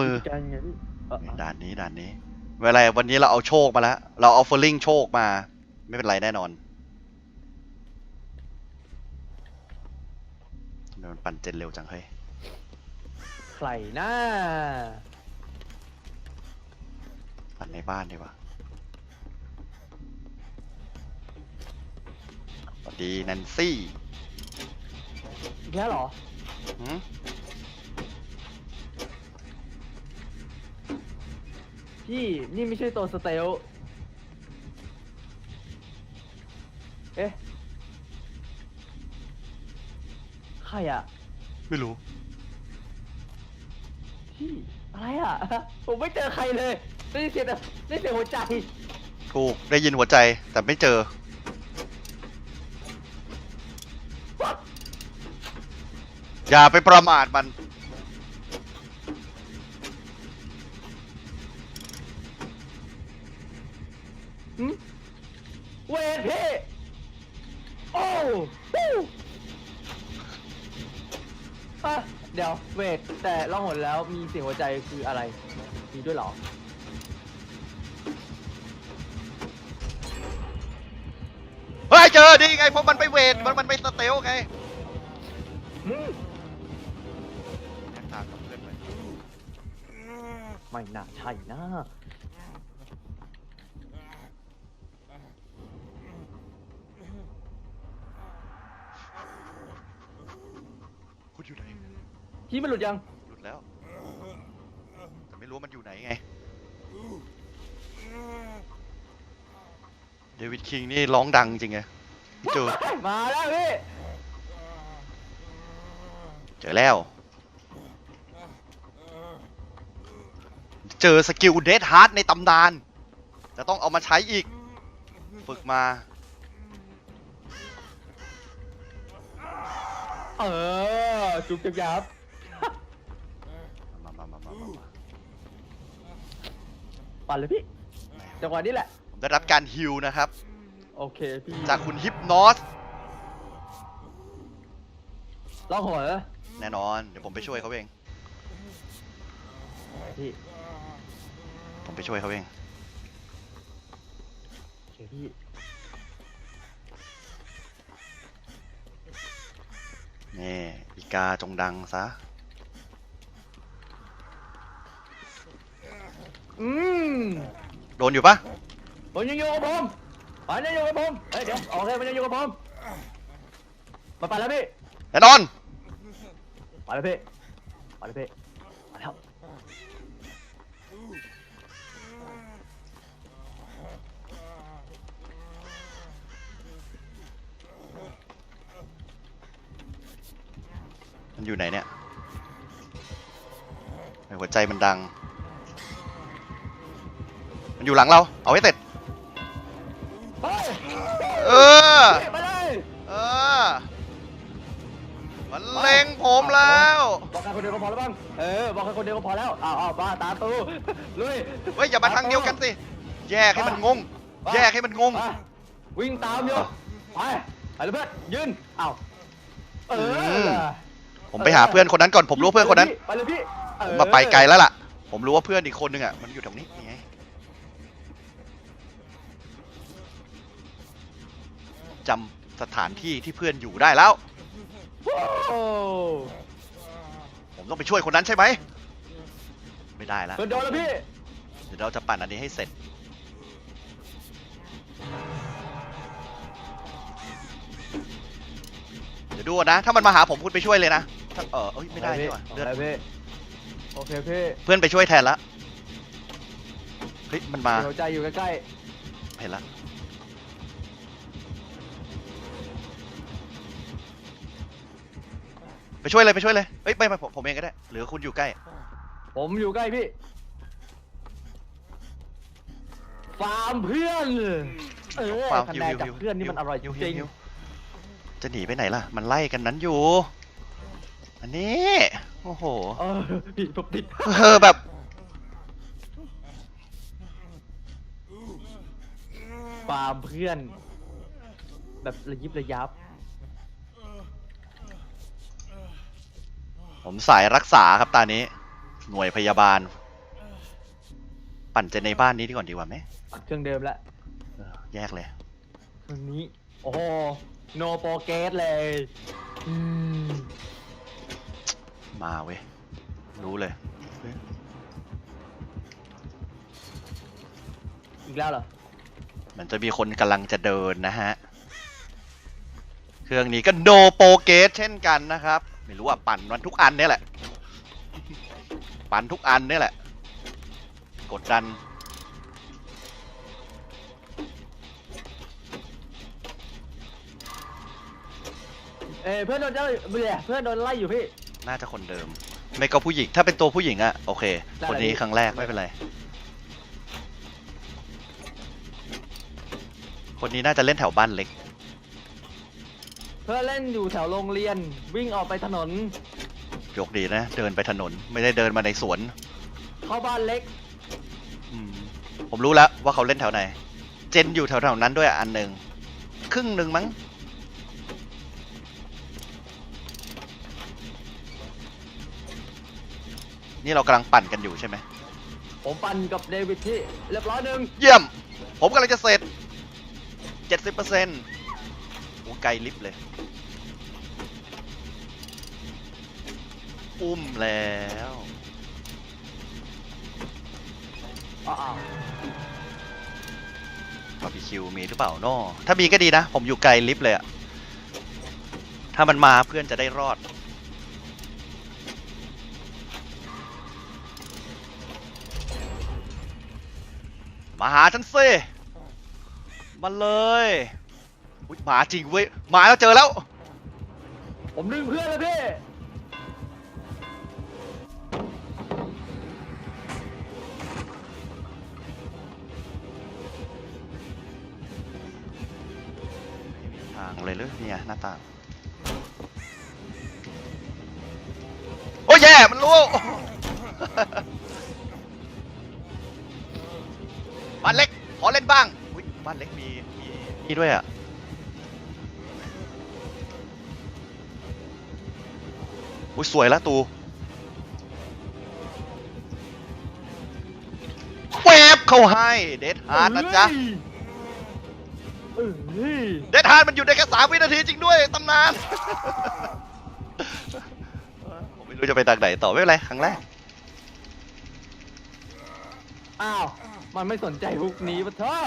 มือกันไงพี่เออด่านนี้ด่านนี้เวลาวันนี้เราเอาโชคมาแล้วเราเอาเฟลลิงโชคมา ไม่เป็นไรแน่นอนทำไมมันปั่นเจนเร็วจังเฮ้ยใครหน้าปั่นในบ้านดีกว่าสวัสดีแนนซี่อีกแล้วเหรอหืม พี่นี่ไม่ใช่ตัวสเตลเอ๊ะ ใครอะไม่รู้ พี่อะไรอะผมไม่เจอใครเลยได้ยินเสียงแต่ได้ยินเสียงหัวใจ ถูกได้ยินหัวใจแต่ไม่เจอ อย่าไปประมาทมัน หึเวทพี่ โอ้ฮู้ อะเดี๋ยวเวทแต่ล่องหนแล้วมีเสียงหัวใจคืออะไร มีด้วยเหรอ เฮ้ยเจอดีไงเพราะมันไปเวทมันมันไปสเตลไงอืมทางกับเพื่อนไปไม่น่าใช่นะ คุณอยู่ไหน พี่มันหลุดยัง หลุดแล้ว แต่ไม่รู้ว่ามันอยู่ไหนไง เดวิดคิงนี่ร้องดังจริงไงเจอมาแล้วพี่ เจอแล้ว เจอสกิลเดดฮาร์ดในตำนาน จะต้องเอามาใช้อีก ฝึกมา เออ จุกจับยับ มามามามามามา ปั่นเลยพี่จังหวะนี้แหละ ผมได้รับการฮิลนะครับ โอเคพี่จากคุณฮิปนอสล่องหนเหรอแน่นอน เดี๋ยวผมไปช่วยเขาเอง พี่ผมไปช่วยเขาเอง โอเคพี่นี่อีกาจงดังซะ อืมโดนอยู่ปะมันยังอยู่กับผมมันยังอยู่กับผมเฮ้ยเดี๋ยวโอเคมันยังอยู่กับผมมาปั่นแล้วพี่แน่นอนมาแล้วพี่มาแล้วพี่มาแล้วมันอยู่ไหนเนี่ยทำไมหัวใจมันดังมัน อยู่หลังเรา เอาให้เสร็จเฮ้ยเออพี่มาเลยเออ มันเล็งผมแล้ว บอกใครคนเดียวก็พอแล้วบ้างเออบอกใครคนเดียวก็พอแล้วอ้าวอ้าวบ้าตาตูลุยเฮ้ยอย่ามาทางเดียวกันสิ แยกให้มันงงไปแยกให้มันงง ไปวิ่งตามอยู่ไปไปเลยเพื่อนยืนเอ้าเออผมไปหาเพื่อนคนนั้นก่อน ผมรู้เพื่อนคนนั้น ไปเลยพี่ผมมาไปไกลแล้วล่ะ ผมรู้ว่าเพื่อนอีกคนนึงอะ มันอยู่ตรงนี้นี่ไง จำสถานที่ที่เพื่อนอยู่ได้แล้ว โอ้ผมต้องไปช่วยคนนั้นใช่ไหม ไม่ได้แล้วเพื่อนโดนแล้วพี่ เดี๋ยวเราจะปั่นอันนี้ให้เสร็จ เดี๋ยวดูก่อนนะ ถ้ามันมาหาผมคุณไปช่วยเลยนะถ้าเออเอ้ยไม่ได้นี่หว่าเลือดโอเคพี่โอเคพี่เพื่อนไปช่วยแทนละ เฮ้ย มันมาหัวใจอยู่ใกล้เห็นละ ไปช่วยเลยไปช่วยเลยเอ้ยไม่ไม่ผมผมเองก็ได้ หรือคุณอยู่ใกล้ๆผมอยู่ใกล้พี่ ฟาร์มเพื่อน เออฟาร์มคะฮิวแนนฮิวจากฮิวเพื่อนนี่มันอร่อยจฮิวฮิริวงฮิวจะหนีไปไหนล่ะ มันไล่กันนั้นอยู่ อันนี้ โอ้โห เออพี่ผมติดเออแบบฟาร์มเพื่อน แบบระยิบระยับ ผมสายรักษาครับตานี้ หน่วยพยาบาล ปั่นเจนในบ้านนี้ดีก่อนดีกว่าไหมปัดเครื่องเดิมแล้วเออแยกเลยเครื่องนี้ โอ้โหโนโปรเกสเลย อืม มาเว้ย รู้เลย อีกแล้วเหรอมันจะมีคนกำลังจะเดินนะฮะ เครื่องนี้ก็โนโปเกตเช่นกันนะครับ ไม่รู้ว่าปั่นมันทุกอันเนี่ยแหละ ปั่นทุกอันเนี่ยแหละ กดดัน เอ้ยเพื่อนโดนเจ้าเบื่อเพื่อนโดนไล่อยู่พี่ น่าจะคนเดิม ไม่ก็ผู้หญิง ถ้าเป็นตัวผู้หญิงอะโอเคได้คนนี้เลยครั้งแรกไม่เป็นไร คนนี้น่าจะเล่นแถวบ้านเล็ก เพื่อนเล่นอยู่แถวโรงเรียนวิ่งออกไปถนนโยกดีนะ เดินไปถนนไม่ได้เดินมาในสวนเข้าบ้านเล็ก อืมผมรู้แล้วว่าเขาเล่นแถวไหน เจนอยู่แถวๆนั้นด้วยอันหนึ่งครึ่งหนึ่งมั้ง นี่เรากำลังปั่นกันอยู่ใช่ไหม ผมปั่นกับเดวิดที่เรียบร้อยหนึ่งเยี่ยม ผมกำลังจะเสร็จ 70%เกลลิฟต์เลย อุ้มแล้วอ้าวบาร์บีคิวมีหรือเปล่าน้อถ้ามีก็ดีนะ ผมอยู่ไกลลิฟต์เลยอะถ้ามันมาเพื่อนจะได้รอดมาหาฉันสิมาเลย อุ๊ยมาจริงเว้ยมาแล้วเจอแล้ว ผมดึงเพื่อนเลยพี่ ทางเลยหรือเนี่ยหน้าต่าง โอ้ยแย่มันรู้ บ้านเล็กขอเล่นบ้าง อุ๊ยบ้านเล็กมีมีนี่ด้วยอะ อุ้ยสวยแล้วตูแวบเข้าให้เดดฮาร์ดนะจ๊ะเอ้ยเอ้ยเดดฮาร์ดมันอยู่ได้แค่สามวินาทีจริงด้วยตำนานผมไม่รู้จะไปทางไหนต่อไม่เป็นไรครั้งแรกอ้าว มันไม่สนใจฮุกนี้ปะเถอะ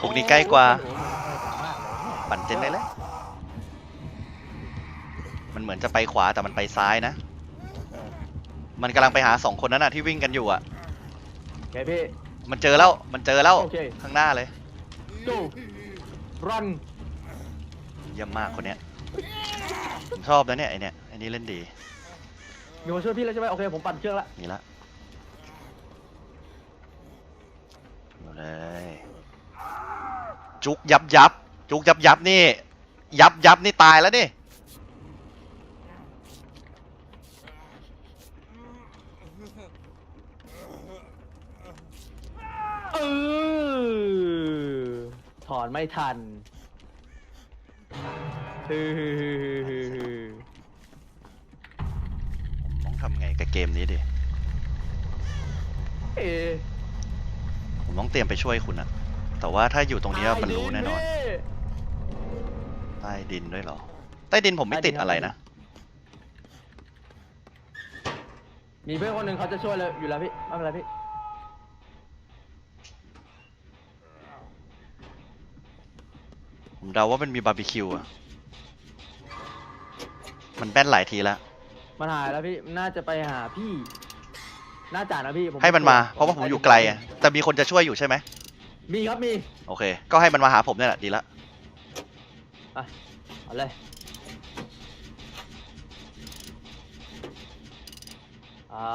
พวกนี้ใกล้กว่า ปั่นเจนได้เลย มันเหมือนจะไปขวาแต่มันไปซ้ายนะ มันกำลังไปหาสองคนนั้นน่ะที่วิ่งกันอยู่อะ โอเคพี่ มันเจอแล้ว มันเจอแล้ว โอเค ข้างหน้าเลย go run เยี่ยมมากคนเนี้ยผมชอบนะเนี่ยไอเนี้ยไอนี้เล่นดี มีคนช่วยพี่แล้วใช่ไหมโอเคผมปั่นเครื่องละนี่ละเอาเลย จุกยับยับ จุกยับยับนี่ ยับยับนี่ตายแล้วนี่ ถอนไม่ทันฮือฮือฮือฮือฮือผมต้องทำไงกับเกมนี้ดิ เอ๊ะผมต้องเตรียมไปช่วยคุณอะแต่ว่าถ้าอยู่ตรงนี้มันรู้แน่นอนใต้ดินด้วยเหรอ ใต้ดินผมไม่ติดอะไรนะมีเพื่อนคนหนึ่งเขาจะช่วยเลยอยู่แล้วพี่ไม่เป็นไรพี่ ผมเดาว่ามันมีบาร์บีคิวอะมันแบนหลายทีแล้ว มันหายแล้วพี่น่าจะไปหาพี่ น่าจะนะพี่ผให้มันมา เพราะว่าผมอยู่ไกลอะแต่มีคนจะช่วยอยู่ใช่ไหม มีครับมีโอเค ก็ให้มันมาหาผมเนี่ยแหละดีละ อะเอาเลยอ่า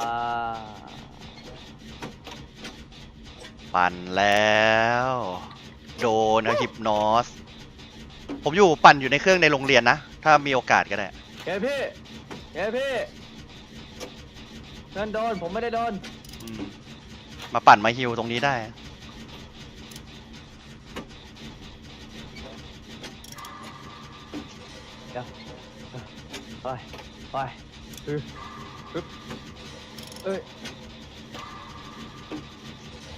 ปั่นแล้ว โดนฮิปนอส ผมอยู่ปั่นอยู่ในเครื่องในโรงเรียนนะ ถ้ามีโอกาสก็ได้เฮ้ยพี่เฮ้ยพี่เพื่อนโดนผมไม่ได้โดน อืมมาปั่นมาฮิวตรงนี้ได้เดี๋ยวไป ไปฮึฮึบเอ้ย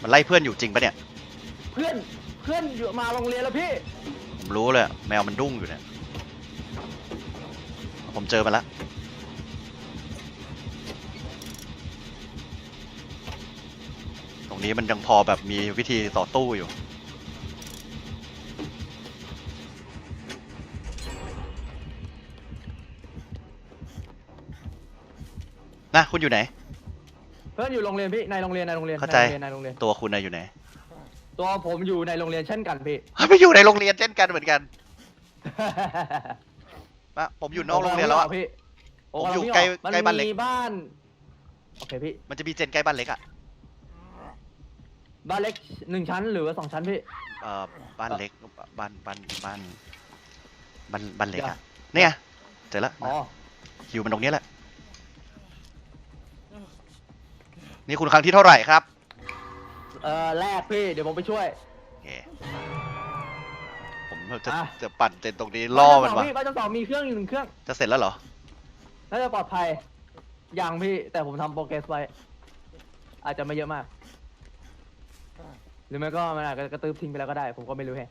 มันไล่เพื่อนอยู่จริงปะเนี่ย เพื่อน เพื่อนอยู่มาโรงเรียนแล้วพี่ผม รู้เลยอะแมวมันดุ้งอยู่เนี่ย ผมเจอมันละตรงนี้มันยังพอแบบมีวิธีต่อตู้อยู่ นะคุณอยู่ไหน เพื่อนอยู่โรงเรียนพี่ในโรงเรียนในโรงเรียนเข้าใจในโรงเรียนในโรงเรียนตัวคุณนะอยู่ไหน ตัวผมอยู่ในโรงเรียนเช่นกันพี่ ไปอยู่ในโรงเรียนเช่นกันเหมือนกันมาผมอยู่นอกโรงเรียนแล้วอะ พี่ผมอยู่ใกล้มันใกล้บ้านเล็กมีบ้านโอเคพี่มันจะมีเจนใกล้บ้านเล็กอะบ้านเล็กหนึ่งชั้นหรือว่าสองชั้นพี่ เอ่อบ้านเล็กบ้านบ้านบ้านบ้านบ้านเล็กอะเนี่ยเจอแล้วอ๋อคิวมันตรงนี้แหละนี่คุณครั้งที่เท่าไหร่ครับ เออแรกพี่ เดี๋ยวผมไปช่วย โอเคผมจะอะ จะปั่นเจนตรงนี้ล่อมันบ้าวะนที่สองพี่บ้านที่สองมีเครื่องอยู่หนึ่งเครื่องจะเสร็จแล้วเหรอ น่าจะปลอดภัยยังพี่ แต่ผมทำโปรเกรสไว้ อาจจะไม่เยอะมาก หรือไม่ก็มันอาจจะกระตืบทิ้งไปแล้วก็ได้ ผมก็ไม่รู้แฮะ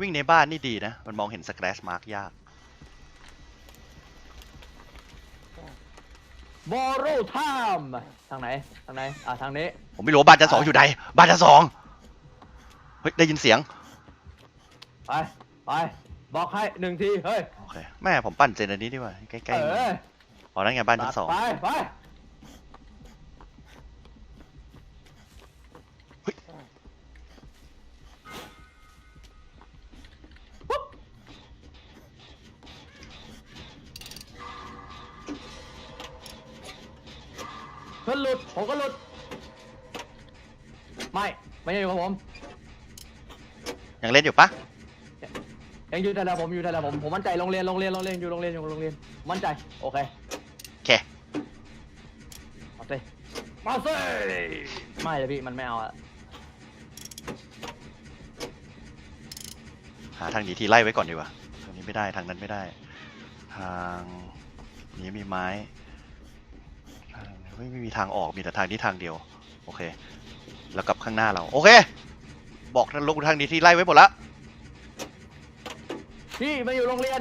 วิ่งในบ้านนี่ดีนะ มันมองเห็นสแครชมาร์กยาก บอโรไทม์ทางไหน ทางไหน อะ ทางนี้ ผมไม่รู้ว่าบ้านชั้นสองอยู่ไหนบ้านชั้นสองเฮ้ยได้ยินเสียงไป ไป บอกให้หนึ่งที เฮ้ยโอเคแม่ผมปั่นเจนอันนี้ดีกว่าใกล้ๆเอมือออ๋อนั่นไงบ้านชั้นสอง ไป ไป เพื่อนหลุดผมก็หลุด ไม่ ไม่ใช่อยู่กับผม ยังเล่นอยู่ปะยังอยู่แต่ละผมอยู่แต่ละผม ผมมั่นใจโรงเรียนโรงเรียนโรงเรียนอยู่โรงเรียนอยู่โรงเรียน มั่นใจ โอเคโอเค มาสิมาสิไม่เลยพี่ มันไม่เอาอะหาทางหนีทีไล่ไว้ก่อนดีกว่าทางนี้ไม่ได้ทางนั้นไม่ได้ ทางนี้มีไม้ทาง ไม่ไม่มีทางออกมีแต่ทางนี้ทางเดียว โอเค แล้วกลับข้างหน้าเรา โอเค บอกทางลงทางนี้ที่ไล่ไว้หมดแล้วพี่มาอยู่โรงเรียน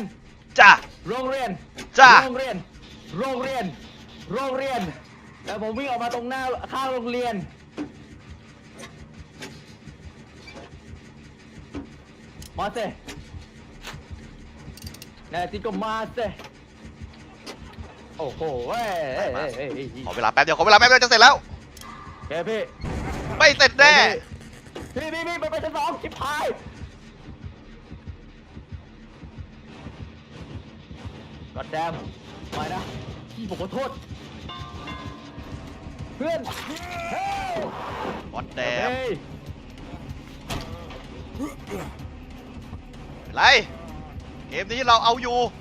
จ้าโรงเรียน จ้าโรงเรียน โรงเรียน โรงเรียน แล้วผมวิ่งออกมาตรงหน้าข้างโรงเรียน มาเซแน่จริงก็มาเซ โอ้โหเว้ยเอ้ยเอ้ยเอ้ยเอ้ยขอเวลาแป๊บเดียวขอเวลาแป๊บเดียวจะเสร็จแล้วโอเคพี่ไม่เสร็จแน่พี่พี่พี่ไปไปชั้นสองชิบหายกดแดมไม่นะพี่ผมขอโทษ เพื่อนเฮ้ย วอดแดมเฮ้ยไร เกมนี้เราเอาอยู่ผม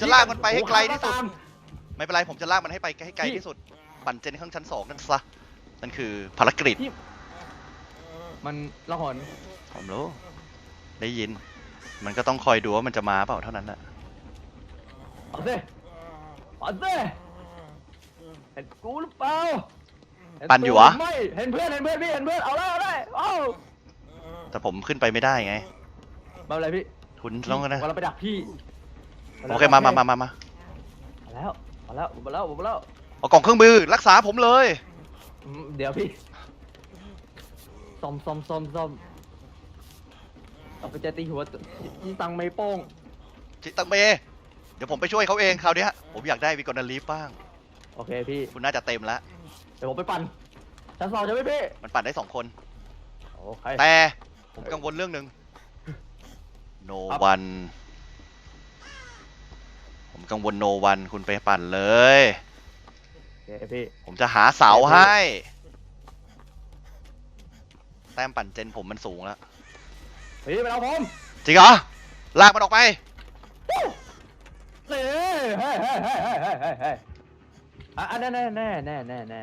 จะลากมันไปให้ไกลที่สุดตามไม่เป็นไรผมจะลากมันให้ไปให้ไกลที่สุด ปั่นเจนข้างชั้นสองนั่นซะ นั่นคือภารกิจ มันละหอนผมรู้ ได้ยิน มันก็ต้องคอยดูว่ามันจะมาเปล่าเท่านั้นแหละเอาสิเอาสิเห็นกูหรือเปล่าเห็ปั่นอยู่เหรอไม่เห็นเพื่อนเห็นเพื่อนพี่เห็นเพื่อนเอาได้เอาได้เอาแต่ผมขึ้นไปไม่ได้ไง ไม่เป็นไรพี่คุณต้องนะเราไปดักพี่ โอเคมามามามามามาแล้วมาแล้วมาแล้วมาแล้ว เอากล่องเครื่องมือรักษาผมเลย อืมเดี๋ยวพี่ซ่อมซ่อมซ่อมซ่อมเอาไปเจตีหัวยี่ตังไม่โป้ง จิตังเมเดี๋ยวผมไปช่วยเขาเองคราวเนี้ยผมอยากได้วิกอนาลีฟบ้าง โอเคพี่ คุณน่าจะเต็มแล้ว เดี๋ยวผมไปปั่นชั้นสองจะไหมพี่ มันปั่นได้สองคน โอเค แต่ผมกังวลเรื่องหนึ่ง no ครับ one ผมกังวล no one คุณไปปั่นเลย โอเคพี่ ผมจะหาเสาให้ แต้มปั่นเจนผมมันสูงแล้ว พี่ไปเอาผมจริงเหรอ ลากมันออกไปวู้นี่เฮ้ยเฮ้ยเฮ้ยเฮ้ยเฮ้ยเฮ้ยเฮ้ยอะอะแน่แน่แน่แน่แน่แน่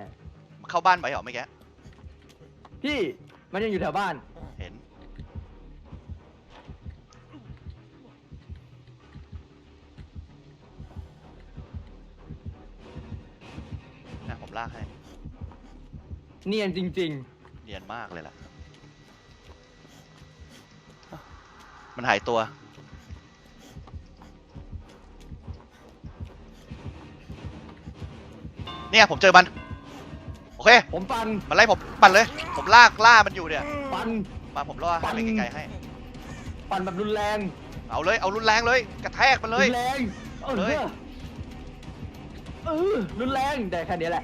เข้าบ้านไปเหรอเมื่อกี้พี่มันยังอยู่แถวบ้าน ลากให้เนียนจริง เนียนมากเลยล่ะ มันหายตัว เนี่ยผมเจอมัน โอเค ๆ ผมปันมันไล่ผมปั่นเลย ผมลากล่ามันอยู่เนี่ย ปัน มาผมล่อปั่ให้นไปไกลๆให้ ปันแบบรุนแรงเอาเลย เอารุนแรงเลย กระแทกมันเลยรุนแรงเออเลย เออรุนแรงแต่แค่นี้แหละ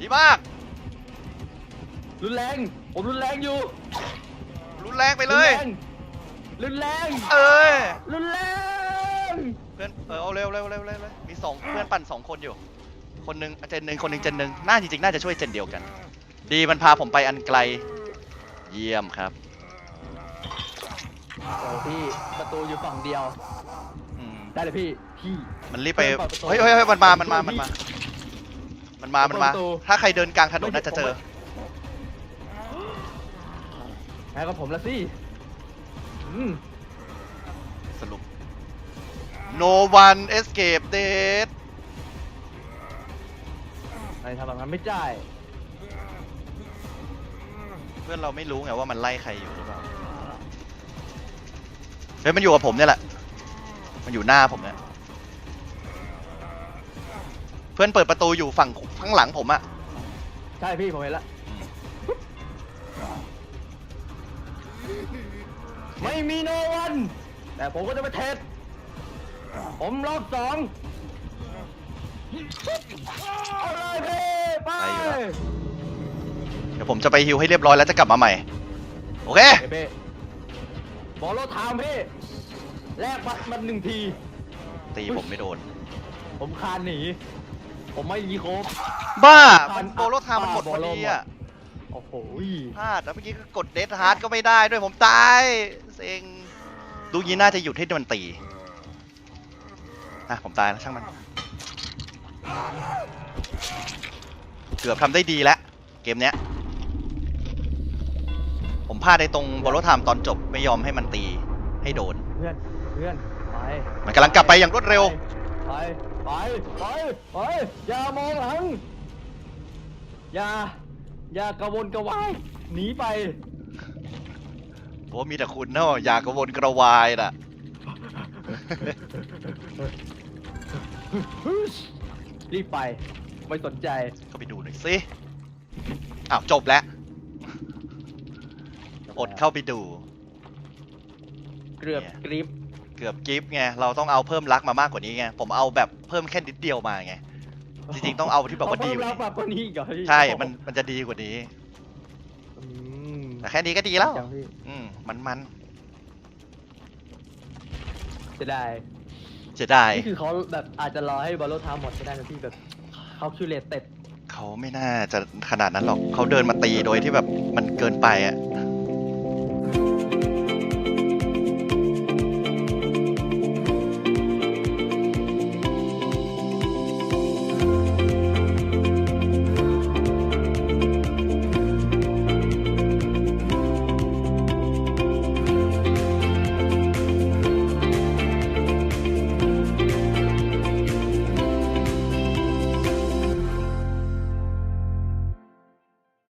ดีมาก รุนแรง ผมรุนแรงอยู่รุนแรงไปเลย รุนแรงเออ รุนแรง เพื่อนเออเอาเร็วเร็วเร็วเร็วเร็วมีสองเพื่อนปั่นสองคนอยู่ คนหนึ่งเจนหนึ่งคนหนึ่งเจนหนึ่งน่าจริงๆน่าจะช่วยเจนเดียวกัน ดีมันพาผมไปอันไกล เยี่ยมครับ โอ้พี่ประตูอยู่ฝั่งเดียวอืม ได้เลยพี่พี่ มันรีบไปเปิดประตูเฮ้ยเฮ้ยเฮ้ยมันมามันมามันมา มันมา มันมา เปิดประตู ถ้าใครเดินกลางถนนน่าจะเจอ แพ้กับผมละสิอืมสรุป no one escape dead ใครทำแบบนั้นไม่ได้เพื่อนเราไม่รู้ไงว่ามันไล่ใครอยู่หรือเปล่า เฮ้ยมันอยู่กับผมเนี่ยแหละ มันอยู่หน้าผมเนี่ยเพื่อนเปิดประตูอยู่ฝั่งข้างหลังผมอะใช่พี่ผมเห็นละไม่มีโนวัน แต่ผมก็จะไปเทสผมรอบสองเอาเลยพี่ไปไปอยู่แล้ว เดี๋ยวผมจะไปฮิวให้เรียบร้อยแล้วจะกลับมาใหม่ โอเคเฮ้ยพี่บอลโลไทม์พี่ แลกบัตรมันหนึ่งที ตีผมไม่โดน ผมคานหนี ผมไม่ยีโคบ บ้าผ่ามันนโบโลทามมันหมดพอดีอะโอ้โหพลาดแล้วเมื่อกี้ก็กดเดทฮาร์ดก็ไม่ได้ด้วยผมตายเซ็งดูยีน่าจะหยุดให้มันตีอะผมตายแล้วช่างมัน เกือบทำได้ดีแล้ว เกมเนี้ย ผมพลาดในตรงบอลโลไทม์ตอนจบไม่ยอมให้มันตีให้โดน เพื่อนเพื่อนไปมันกำลังกลับไปอย่างรวดเร็ว ไปไปไปไปอย่ามองหลังอย่าอย่ากระวนกระวายหนีไปผมว่ามีแต่คุณเนาะอยากกระวนกระวายน่ะ รีบไปไม่สนใจเข้าไปดูหน่อยสิอ้าวจบแล้ว อดเข้าไปดู เกือบเนี่ยกริป เกือบกิฟต์ไงเราต้องเอาเพิ่มรักมามากกว่านี้ไงผมเอาแบบเพิ่มแค่นิดเดียวมาไงจริงๆต้องเอาที่แบบว่าดีกเอว่าเพิ่มนี้รักแบบกว่านี้อีกเหรอพี่ใช่มันมันจะดีกว่านี้อืมแต่แค่นี้ก็ดีแล้ว จังพี่อืมมันมันจะได้จะได้นี่คือเขาแบบอาจจะรอให้บอลโลทามหมดก็ได้นะพี่แบบเขาคิวเลตเต็ดเขาไม่น่าจะขนาดนั้นหรอกเขาเดินมาตีโดยที่แบบมันเกินไปอะ